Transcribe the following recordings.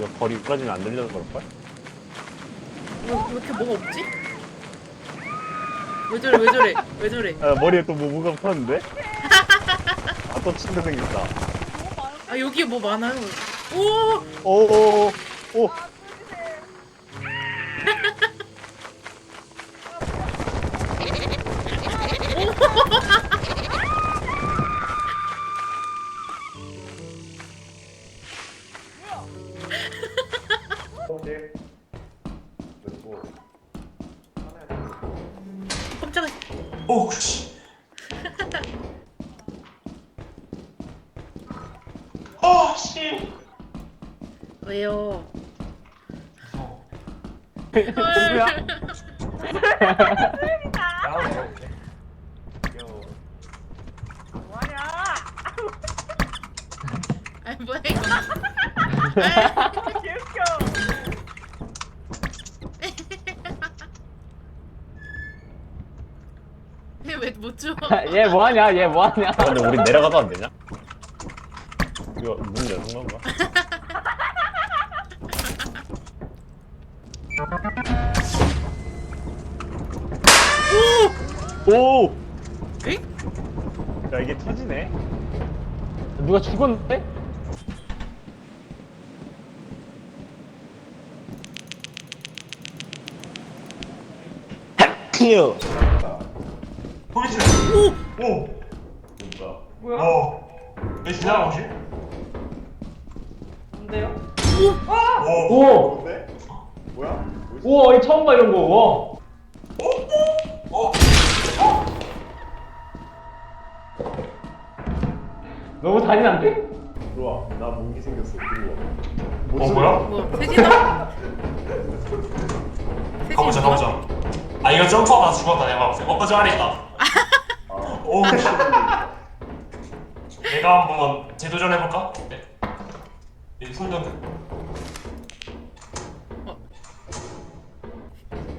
이거 거리 부러지면 안 들려서 그럴걸? 왜, 왜 이렇게 뭐가 없지? 왜 저래 왜 저래 왜 저래 아, 머리에 또 뭐, 뭐가 붙었는데? 아, 또 침대 생겼다. 아 여기 뭐 많아요 오 오, 오, 오, 오, 그렇지. 어, 씨. 왜요 누구야? 아 뭐야 이거 왜못 줘? 얘 뭐하냐? 얘 뭐하냐? 아, 근데 우리 내려가도 안 되냐? 이거 문 여는 건가? 오! 오! 에? 야, 이게 터지네? 누가 죽었는데? 큐! 보이지? 오! 오! 뭐야? 어. 왜 지나가 보시? 뭔데요? 오! 오! 뭔데? 뭐야? 우와, 이 처음 봐, 이런 거. 와. 어? 너무 잔인한데? 들어와. 나 몽기 생겼어. 들어와. 어, 뭐야? 뭐 세진아? 가보자, 가보자. 아, 이거 점프하다 죽었다, 내가 봤을 때. 어, 저 안에 있다. 오, 내가 한번 재도전 해볼까? 네. 이 손전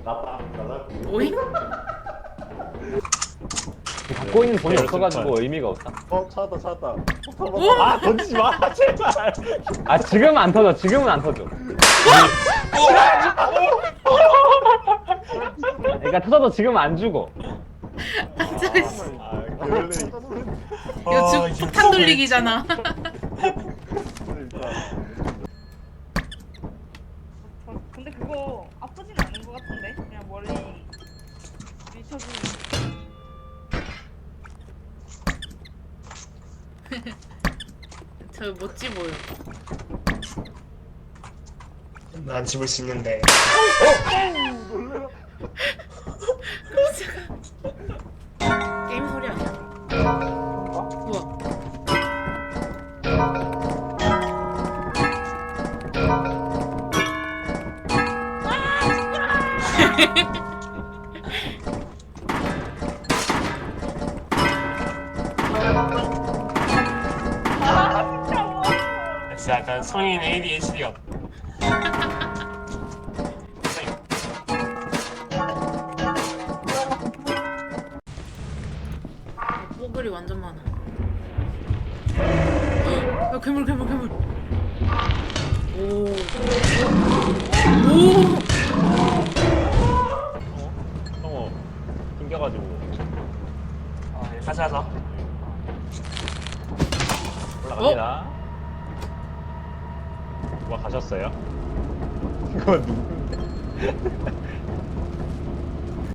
나다. 나다. 오잉? 갖고 있는 돈이 없어가지고. 의미가 없다. 어, 찾았다, 찾았다. 오! 아, 던지지 마, 제발. 아, 지금은 안 터져. 지금은 안 터져. 그러니까 터져도 지금은 안 죽어. 아, 원래 이거 주, 폭탄 돌리기잖아. 어, 근데 그거 아프진 않은 것 같은데? 그냥 머리 미쳐주는 저 멋지 보여. 난 집을 수 있는데. 게임 진짜 약간 성인 ADHD 같아. 뽀글이 완전 많아 야 괴물 괴물 괴물 오 오! 성어 튕겨가지고 아, 여기까지 하자. 올라갑니다. 누가 가셨어요? 이거 누군데?